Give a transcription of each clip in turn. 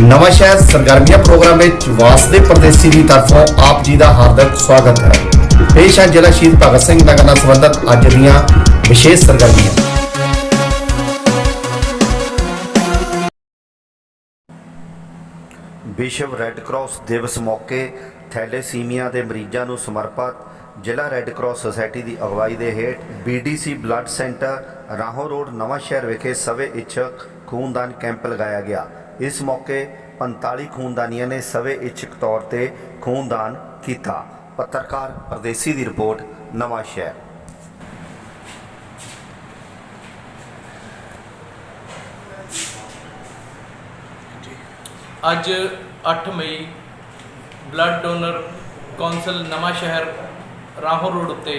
ਨਵਾਂ ਸ਼ਹਿਰ ਸਰਗਰਮੀਆਂ ਪ੍ਰੋਗਰਾਮ ਵਿੱਚ ਵਾਸਦੇ ਪਰਦੇਸੀ ਦੀ ਤਰਫੋਂ ਆਪ ਜੀ ਦਾ ਹਾਰਦਿਕ ਸਵਾਗਤ ਹੈ। ਪੇਸ਼ ਹੈ ਜ਼ਿਲ੍ਹਾ ਸ਼ਹੀਦ ਭਗਤ ਸਿੰਘ ਨਗਰ ਨਾਲ ਸੰਬੰਧਿਤ ਅੱਜ ਦੀਆਂ ਵਿਸ਼ੇਸ਼ ਸਰਗਰਮੀਆਂ। ਵਿਸ਼ਵ ਰੈੱਡ ਕਰਾਸ ਦਿਵਸ ਮੌਕੇ ਥੈਲੇਸੀਮੀਆ ਦੇ ਮਰੀਜ਼ਾਂ ਨੂੰ ਸਮਰਪਿਤ ਜ਼ਿਲ੍ਹਾ ਰੈੱਡ ਕਰਾਸ ਸੁਸਾਇਟੀ ਦੀ ਅਗਵਾਈ ਦੇ ਹੇਠ BDC blood centre Rahon road Nawanshahr ਵਿਖੇ ਸਵੇ ਇੱਛਕ ਖੂਨਦਾਨ ਕੈਂਪ ਲਗਾਇਆ ਗਿਆ। ਇਸ ਮੌਕੇ 45 ਖੂਨਦਾਨੀਆਂ ਨੇ ਸਵੇ ਇੱਛਕ ਤੌਰ ਤੇ ਖੂਨਦਾਨ ਕੀਤਾ। ਪੱਤਰਕਾਰ ਪਰਦੇਸੀ ਦੀ ਰਿਪੋਰਟ, ਨਵਾਂ ਸ਼ਹਿਰ। ਅੱਜ 8 ਮਈ ਬਲੱਡ ਡੋਨਰ ਕੌਂਸਲ ਨਵਾਂ ਸ਼ਹਿਰ ਰਾਹੋਂ ਰੋਡ ਉੱਤੇ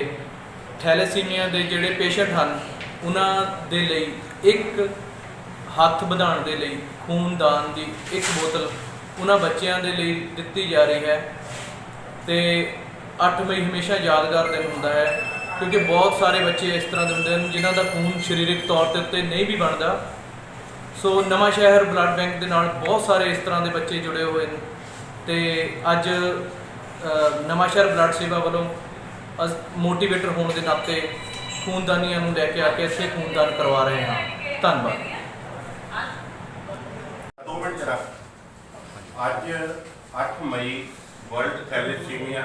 ਥੈਲੇਸੀਮੀਆ ਦੇ ਜਿਹੜੇ ਪੇਸ਼ੈਂਟ ਹਨ, ਉਹਨਾਂ ਦੇ ਲਈ ਇੱਕ ਹੱਥ ਵਧਾਉਣ ਦੇ ਲਈ ਖੂਨਦਾਨ ਦੀ ਇੱਕ ਬੋਤਲ ਉਹਨਾਂ ਬੱਚਿਆਂ ਦੇ ਲਈ ਦਿੱਤੀ ਜਾ ਰਹੀ ਹੈ ਤੇ 8 ਮਈ ਹਮੇਸ਼ਾ ਯਾਦਗਾਰ ਦਿਨ ਹੁੰਦਾ ਹੈ ਕਿਉਂਕਿ ਬਹੁਤ ਸਾਰੇ ਬੱਚੇ ਇਸ ਤਰ੍ਹਾਂ ਦੇ ਹੁੰਦੇ ਹਨ ਜਿਨ੍ਹਾਂ ਦਾ ਖੂਨ ਸਰੀਰਕ ਤੌਰ ਤੇ ਉੱਤੇ ਨਹੀਂ ਵੀ ਬਣਦਾ। ਸੋ ਨਵਾਂ ਸ਼ਹਿਰ ਬਲੱਡ ਬੈਂਕ ਦੇ ਨਾਲ ਬਹੁਤ ਸਾਰੇ ਇਸ ਤਰ੍ਹਾਂ ਦੇ ਬੱਚੇ ਜੁੜੇ ਹੋਏ ਨੇ ਤੇ ਅੱਜ ਅ, ਨਵਾਂ ਸ਼ਹਿਰ ਬਲੱਡ ਸੇਵਾ ਵੱਲੋਂ ਮੋਟੀਵੇਟਰ ਹੋਣ ਦੇ ਨਾਤੇ ਖੂਨਦਾਨੀਆਂ ਨੂੰ ਲੈ ਕੇ ਆ ਕੇ ਇੱਥੇ ਖੂਨਦਾਨ ਕਰਵਾ ਰਹੇ ਹਾਂ। ਧੰਨਵਾਦ। ਜਰਾ ਅੱਜ 8 ਮਈ ਵਰਲਡ ਥੈਲੇਸੀਮੀਆ,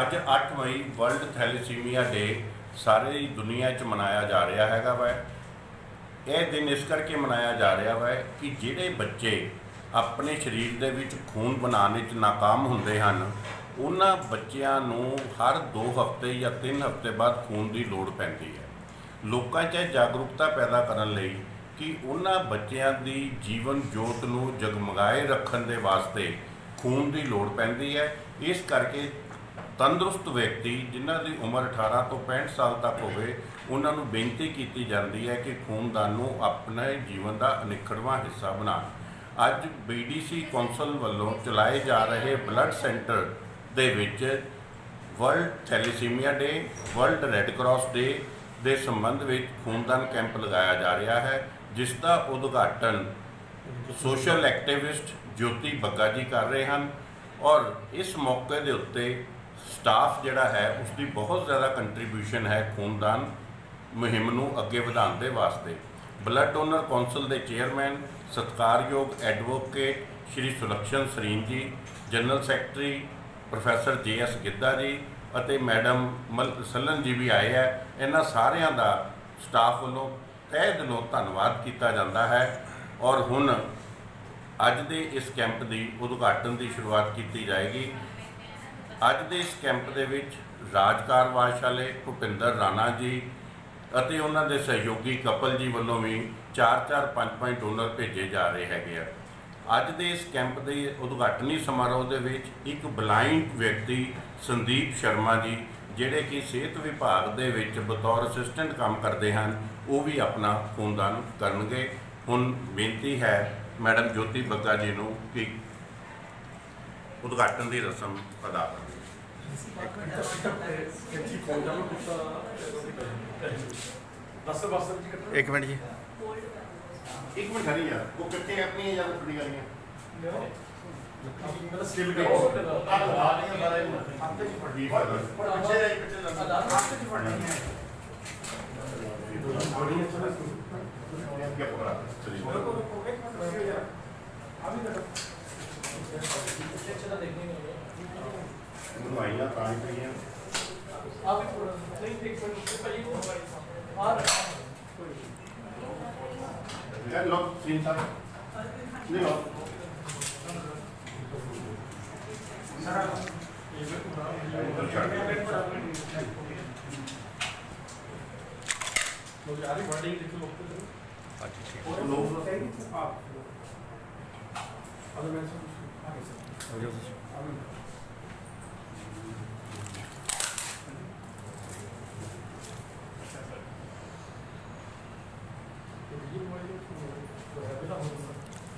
ਅੱਜ 8 ਮਈ ਵਰਲਡ ਥੈਲੇਸੀਮੀਆ ਡੇ ਸਾਰੀ ਦੁਨੀਆ 'ਚ ਮਨਾਇਆ ਜਾ ਰਿਹਾ ਹੈਗਾ ਵਾ। ਇਹ ਦਿਨ ਇਸ ਕਰਕੇ ਮਨਾਇਆ ਜਾ ਰਿਹਾ ਵਾ ਕਿ ਜਿਹੜੇ ਬੱਚੇ ਆਪਣੇ ਸਰੀਰ ਦੇ ਵਿੱਚ ਖੂਨ ਬਣਾਉਣ ਵਿੱਚ ਨਾਕਾਮ ਹੁੰਦੇ ਹਨ, ਉਹਨਾਂ ਬੱਚਿਆਂ ਨੂੰ ਹਰ 2 ਹਫ਼ਤੇ ਜਾਂ 3 ਹਫ਼ਤੇ ਬਾਅਦ ਖੂਨ ਦੀ ਲੋੜ ਪੈਂਦੀ ਹੈ। ਲੋਕਾਂ 'ਚ ਜਾਗਰੂਕਤਾ ਪੈਦਾ ਕਰਨ ਲਈ ਕਿ ਉਹਨਾਂ ਬੱਚਿਆਂ ਦੀ ਜੀਵਨ ਜੋਤ ਨੂੰ ਜਗਮਗਾਏ ਰੱਖਣ ਦੇ ਵਾਸਤੇ ਖੂਨ ਦੀ ਲੋੜ ਪੈਂਦੀ ਹੈ। ਇਸ ਕਰਕੇ ਤੰਦਰੁਸਤ ਵਿਅਕਤੀ ਜਿਨ੍ਹਾਂ ਦੀ ਉਮਰ 18 ਤੋਂ 65 ਸਾਲ ਤੱਕ ਹੋਵੇ, ਉਹਨਾਂ ਨੂੰ ਬੇਨਤੀ ਕੀਤੀ ਜਾਂਦੀ ਹੈ ਕਿ ਖੂਨਦਾਨ ਨੂੰ ਆਪਣੇ ਜੀਵਨ ਦਾ ਅਨਿੱਖੜਵਾਂ ਹਿੱਸਾ ਬਣਾਉਣ ਅੱਜ BDC ਕੌਂਸਲ ਵੱਲੋਂ ਚਲਾਏ ਜਾ ਰਹੇ ਬਲੱਡ ਸੈਂਟਰ ਦੇ ਵਿੱਚ world thalassemia day, world red cross day ਦੇ ਸੰਬੰਧ ਵਿੱਚ ਖੂਨਦਾਨ ਕੈਂਪ ਲਗਾਇਆ ਜਾ ਰਿਹਾ ਹੈ। ਜਿਸ ਦਾ ਉਦਘਾਟਨ ਸੋਸ਼ਲ ਐਕਟਿਵਿਸਟ ਜੋਤੀ ਬੱਗਾ ਜੀ ਕਰ ਰਹੇ ਹਨ ਔਰ ਇਸ ਮੌਕੇ ਦੇ ਉੱਤੇ ਸਟਾਫ ਜਿਹੜਾ ਹੈ ਉਸ ਦੀ ਬਹੁਤ ਜ਼ਿਆਦਾ ਕੰਟਰੀਬਿਊਸ਼ਨ ਹੈ ਖੂਨਦਾਨ ਮੁਹਿੰਮ ਨੂੰ ਅੱਗੇ ਵਧਾਉਣ ਦੇ ਵਾਸਤੇ। ਬਲੱਡ ਡੋਨਰ ਕੌਂਸਲ ਦੇ ਚੇਅਰਮੈਨ ਸਤਕਾਰਯੋਗ advocate Shri Sulakshan Sareen ji general secretary professor J S Giddha ji ਅਤੇ ਮੈਡਮ ਮਲ, ਸੱਲਨ ਜੀ ਵੀ ਆਏ ਹੈ। ਇਹਨਾਂ ਸਾਰਿਆਂ ਦਾ ਸਟਾਫ ਵੱਲੋਂ ਤਹਿ ਦਿਲੋਂ ਧੰਨਵਾਦ ਕੀਤਾ ਜਾਂਦਾ ਹੈ ਔਰ ਹੁਣ ਅੱਜ ਦੇ ਇਸ ਕੈਂਪ ਦੀ ਉਦਘਾਟਨ ਦੀ ਸ਼ੁਰੂਆਤ ਕੀਤੀ ਜਾਏਗੀ। ਅੱਜ ਦੇ ਇਸ ਕੈਂਪ ਦੇ ਵਿੱਚ ਰਾਜਕਾਰ ਵਾਸ਼ਾਲੇ ਭੁਪਿੰਦਰ ਰਾਣਾ ਜੀ ਅਤੇ ਉਹਨਾਂ ਦੇ ਸਹਿਯੋਗੀ ਕਪਲ ਜੀ ਵੱਲੋਂ ਵੀ 4-4 5-5 ਡੋਨਰ ਭੇਜੇ ਜਾ ਰਹੇ ਹੈਗੇ ਆ। ਅੱਜ ਦੇ ਇਸ ਕੈਂਪ ਦੇ ਉਦਘਾਟਨੀ ਸਮਾਰੋਹ ਦੇ ਵਿੱਚ ਇੱਕ ਬਲਾਈਂਡ ਵਿਅਕਤੀ ਸੰਦੀਪ ਸ਼ਰਮਾ ਜੀ ਜਿਹੜੇ ਕਿ ਸਿਹਤ ਵਿਭਾਗ ਦੇ ਵਿੱਚ ਬਤੌਰ ਅਸਿਸਟੈਂਟ ਕੰਮ ਕਰਦੇ ਹਨ ਉਹ ਵੀ ਆਪਣਾ ਖੂਨਦਾਨ ਕਰਨਗੇ। ਹੁਣ ਬੇਨਤੀ ਹੈ ਮੈਡਮ ਜੋਤੀ ਬੱਗਾ ਜੀ ਨੂੰ ਕਿ ਉਦਘਾਟਨ ਦੀ ਰਸਮ ਅਦਾ ਕਰਨ। ਇੱਕ ਮਿੰਟ ਜੀ ਇੱਕ ਮਿੰਟ। ਖੜੀ ਯਾਰ ਉਹ ਕਿੱਥੇ ਆਪਣੀ ਜਾਂ ਖੜੀ ਕਰੀਆਂ ਸਕਿੱਲ ਆ ਲਗਾ ਦੀਆਂ ਬਾਰੇ ਹੱਥ ਚ ਫੜੀ ਪਿੱਛੇ ਦੇ ਪਿੱਛੇ ਲੱਗਾ ਹੱਥ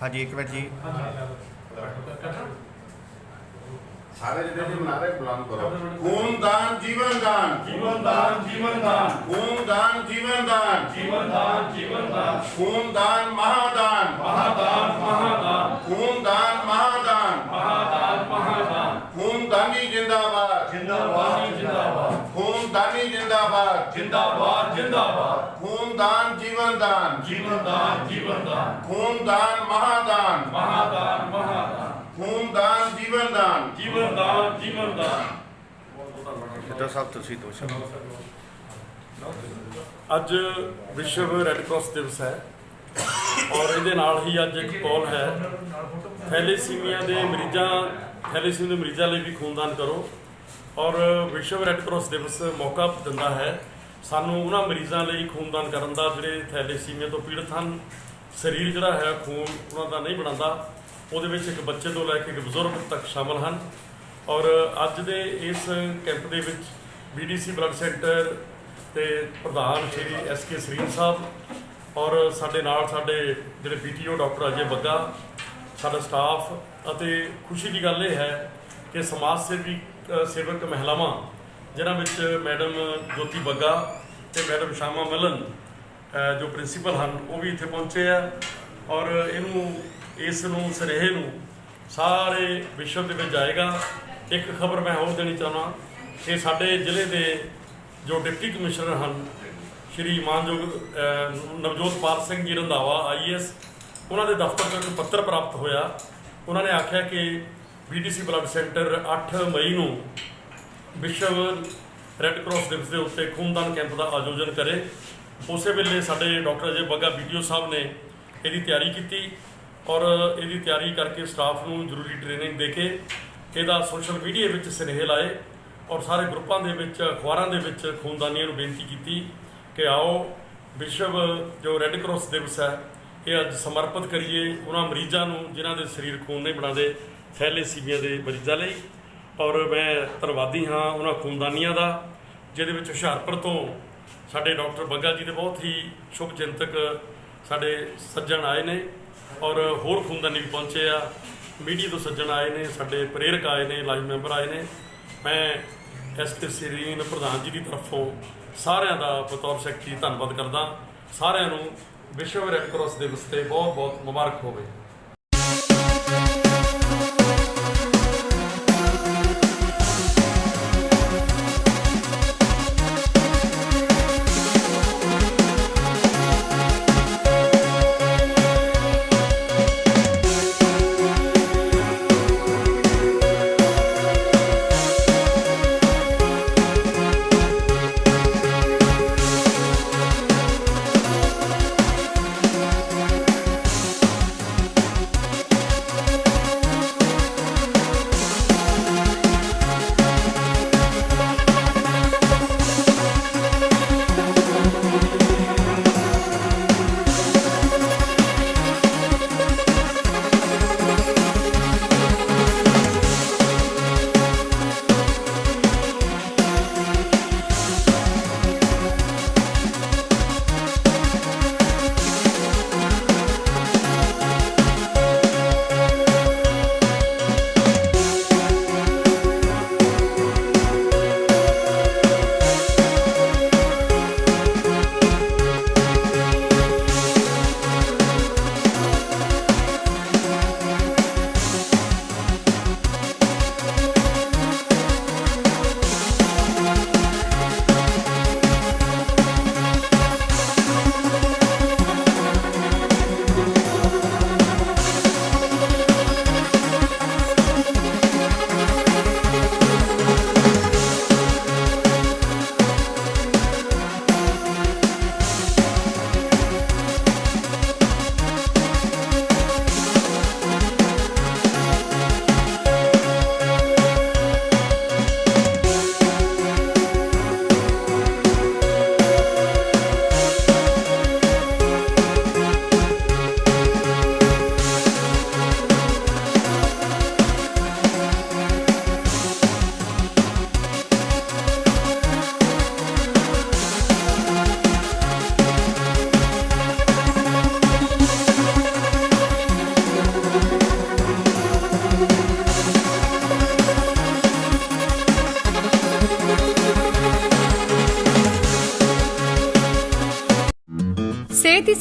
ਹਾਂਜੀ ਇੱਕ ਮਿੰਟ ਜੀ। ਸਾਰੇ ਜਿਹੜੇ ਜੀ ਨਾਰੇ ਬੁਲੰਦ ਕਰੋ। ਖੂਨ ਦਾਨ ਜੀਵਨ ਦਾਨ। ਜੀਵਨ ਦਾਨ ਜੀਵਨ ਦਾਨ। ਖੂਨ ਦਾਨ ਜੀਵਨ ਦਾਨ। ਜੀਵਨ ਦਾਨ ਜੀਵਨ ਦਾਨ। ਖੂਨ ਦਾਨ ਮਹਾਦਾਨ। ਮਹਾਦਾਨ ਮਹਾਦਾਨ। ਖੂਨ ਦਾਨ ਮਹਾਦਾਨ। ਮਹਾਦਾਨ ਮਹਾਦਾਨ। ਖੂਨ ਦਾਨੀ ਜਿੰਦਾਬਾਦ। ਜਿੰਦਾਬਾਦ ਜਿੰਦਾਬਾਦ। ਖੂਨ ਦਾਨੀ ਜਿੰਦਾਬਾਦ। ਜਿੰਦਾਬਾਦ ਜਿੰਦਾਬਾਦ। ਖੂਨ ਦਾਨ ਜੀਵਨ ਦਾਨ। ਜੀਵਨ ਦਾਨ ਜੀਵਨ ਦਾਨ। ਖੂਨ ਦਾਨ ਮਹਾਦਾਨ। ਮਹਾਦਾਨ ਮਹਾਦਾਨ। ਖੂਨਦਾਨ ਜੀਵਨਦਾਨ ਜੀਵਨਦਾਨ ਜੀਵਨਦਾਨ ਜਿੱਦਾਂ ਸਾਹਿਬ ਤੁਸੀਂ ਦੋ ਸ਼ਬਦ ਅੱਜ ਵਿਸ਼ਵ ਰੈੱਡ ਕਰਾਸ ਦਿਵਸ ਹੈ ਔਰ ਇਹਦੇ ਨਾਲ ਹੀ ਅੱਜ ਇੱਕ ਕਾਲ ਹੈ। ਥੈਲੇਸੀਮੀਆ ਦੇ ਮਰੀਜ਼ਾਂ ਥੈਲੇਸੀਮੀਆ ਦੇ ਮਰੀਜ਼ਾਂ ਲਈ ਵੀ ਖੂਨਦਾਨ ਕਰੋ। ਔਰ ਵਿਸ਼ਵ ਰੈੱਡ ਕਰਾਸ ਦਿਵਸ ਮੌਕਾ ਦਿੰਦਾ ਹੈ ਸਾਨੂੰ ਉਹਨਾਂ ਮਰੀਜ਼ਾਂ ਲਈ ਖੂਨਦਾਨ ਕਰਨ ਦਾ ਜਿਹੜੇ ਥੈਲੇਸੀਮੀਆ ਤੋਂ ਪੀੜਤ ਹਨ। ਸਰੀਰ ਜਿਹੜਾ ਹੈ ਖੂਨ ਉਹਨਾਂ ਦਾ ਨਹੀਂ ਬਣਾਉਂਦਾ। ਉਹਦੇ ਵਿੱਚ ਇੱਕ ਬੱਚੇ ਤੋਂ ਲੈ ਕੇ ਇੱਕ ਬਜ਼ੁਰਗ ਤੱਕ ਸ਼ਾਮਲ ਹਨ। ਔਰ ਅੱਜ ਦੇ ਇਸ ਕੈਂਪ ਦੇ ਵਿੱਚ ਬੀਡੀਸੀ ਬਲੱਡ ਸੈਂਟਰ ਤੇ ਪ੍ਰਧਾਨ ਸ਼੍ਰੀ ਐਸ ਕੇ ਸਰੀਨ ਸਾਹਿਬ ਔਰ ਸਾਡੇ ਨਾਲ ਸਾਡੇ ਜਿਹੜੇ ਪੀਟੀਓ ਡਾਕਟਰ ਅਜੇ ਬੱਗਾ, ਸਾਡਾ ਸਟਾਫ ਅਤੇ ਖੁਸ਼ੀ ਦੀ ਗੱਲ ਇਹ ਹੈ ਕਿ ਸਮਾਜ ਸੇਵੀ ਸੇਵਕ ਮਹਿਲਾਵਾਂ, ਜਿਨ੍ਹਾਂ ਵਿੱਚ ਮੈਡਮ ਜੋਤੀ ਬੱਗਾ ਤੇ ਮੈਡਮ ਸ਼ਾਮਾ ਮਲਨ ਜੋ ਪ੍ਰਿੰਸੀਪਲ ਹਨ, ਉਹ ਵੀ ਇੱਥੇ ਪਹੁੰਚੇ ਆ। ਔਰ ਇਹਨੂੰ ਇਸ ਨੂੰ ਸਰੇਹੇ ਨੂੰ ਸਾਰੇ ਵਿਸ਼ਵ ਦੇ ਵਿੱਚ ਜਾਏਗਾ। ਇੱਕ ਖਬਰ ਮੈਂ ਹੋਰ ਦੇਣੀ ਚਾਹੁੰਦਾ ਕਿ ਸਾਡੇ ਜ਼ਿਲ੍ਹੇ ਦੇ ਜੋ ਡਿਪਟੀ ਕਮਿਸ਼ਨਰ ਹਨ, ਸ਼੍ਰੀ ਮਾਨਯੋਗ ਨਵਜੋਤ ਪਾਲ ਸਿੰਘ ਜੀ ਰੰਧਾਵਾ ਆਈਐਸ ਉਹਨਾਂ ਦੇ ਦਫ਼ਤਰ ਤੋਂ ਇੱਕ ਪੱਤਰ ਪ੍ਰਾਪਤ ਹੋਇਆ। ਉਹਨਾਂ ਨੇ ਆਖਿਆ ਕਿ ਬੀਡੀਸੀ ਬਲੱਡ ਸੈਂਟਰ 8 ਮਈ ਨੂੰ ਵਿਸ਼ਵ ਰੈੱਡ ਕਰਾਸ ਦਿਵਸ ਦੇ ਉੱਤੇ ਖੂਨਦਾਨ ਕੈਂਪ ਦਾ ਆਯੋਜਨ ਕਰੇ। ਉਸੇ ਵੇਲੇ ਸਾਡੇ ਡਾਕਟਰ ਅਜੇ ਬੱਗਾ ਵੀਡੀਓ ਸਾਹਿਬ ਨੇ ਇਹਦੀ ਤਿਆਰੀ ਕੀਤੀ। ਔਰ ਇਹਦੀ ਤਿਆਰੀ ਕਰਕੇ ਸਟਾਫ ਨੂੰ ਜ਼ਰੂਰੀ ਟ੍ਰੇਨਿੰਗ ਦੇ ਕੇ ਇਹਦਾ ਸੋਸ਼ਲ ਮੀਡੀਆ ਵਿੱਚ ਸੁਨੇਹੇ ਲਾਏ ਔਰ ਸਾਰੇ ਗਰੁੱਪਾਂ ਦੇ ਵਿੱਚ, ਅਖਬਾਰਾਂ ਦੇ ਵਿੱਚ ਖੂਨਦਾਨੀਆਂ ਨੂੰ ਬੇਨਤੀ ਕੀਤੀ ਕਿ ਆਓ ਵਿਸ਼ਵ ਜੋ ਰੈੱਡ ਕਰਾਸ ਦਿਵਸ ਹੈ, ਇਹ ਅੱਜ ਸਮਰਪਿਤ ਕਰੀਏ ਉਹਨਾਂ ਮਰੀਜ਼ਾਂ ਨੂੰ ਜਿਨ੍ਹਾਂ ਦੇ ਸਰੀਰ ਖੂਨ ਨਹੀਂ ਬਣਾਉਂਦੇ ਥੈਲੇਸੀਮੀਆ ਦੇ ਮਰੀਜ਼ਾਂ ਲਈ। ਔਰ ਮੈਂ ਧੰਨਵਾਦੀ ਹਾਂ ਉਹਨਾਂ ਖੂਨਦਾਨੀਆਂ ਦਾ, ਜਿਹਦੇ ਵਿੱਚ ਹੁਸ਼ਿਆਰਪੁਰ ਤੋਂ ਸਾਡੇ ਡਾਕਟਰ ਬੱਗਾ ਜੀ ਦੇ ਬਹੁਤ ਹੀ ਸ਼ੁਭ ਚਿੰਤਕ ਸਾਡੇ ਸੱਜਣ ਆਏ ਨੇ। ਔਰ ਹੋਰ ਖੂਨਦਾਨੀ ਵੀ ਪਹੁੰਚੇ ਆ। ਮੀਡੀਆ ਤੋਂ ਸੱਜਣ ਆਏ ਨੇ, ਸਾਡੇ ਪ੍ਰੇਰਕ ਆਏ ਨੇ, ਲਾਈਵ ਮੈਂਬਰ ਆਏ ਨੇ। ਮੈਂ ਐਸ ਕੇ ਪ੍ਰਧਾਨ ਜੀ ਦੀ ਤਰਫੋਂ ਸਾਰਿਆਂ ਦਾ ਬਤੌਰ ਸੈਕਟਰੀ ਧੰਨਵਾਦ ਕਰਦਾ। ਸਾਰਿਆਂ ਨੂੰ ਵਿਸ਼ਵ ਰੈੱਡ ਕਰਾਸ ਦਿਵਸ ਤੇ ਬਹੁਤ ਬਹੁਤ ਮੁਬਾਰਕ ਹੋਵੇ।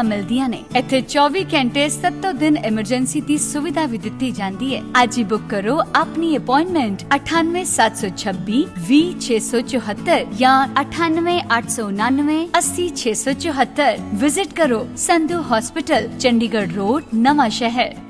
ਸਹੂਲਤਾਂ ਮਿਲਦੀਆਂ ਨੇ ਇੱਥੇ 24 ਘੰਟੇ 7 ਦਿਨ ਐਮਰਜੈਂਸੀ ਦੀ ਸੁਵਿਧਾ ਵੀ ਦਿੱਤੀ ਜਾਂਦੀ ਹੈ ਅੱਜ ਹੀ ਬੁੱਕ ਕਰੋ ਆਪਣੀ ਅਪਾਇੰਟਮੈਂਟ 98726 20674 ਜਾਂ 98899 80674 ਵਿਜ਼ਿਟ ਕਰੋ ਸੰਧੂ ਹਸਪੀਟਲ ਚੰਡੀਗੜ੍ਹ ਰੋਡ ਨਵਾਂ ਸ਼ਹਿਰ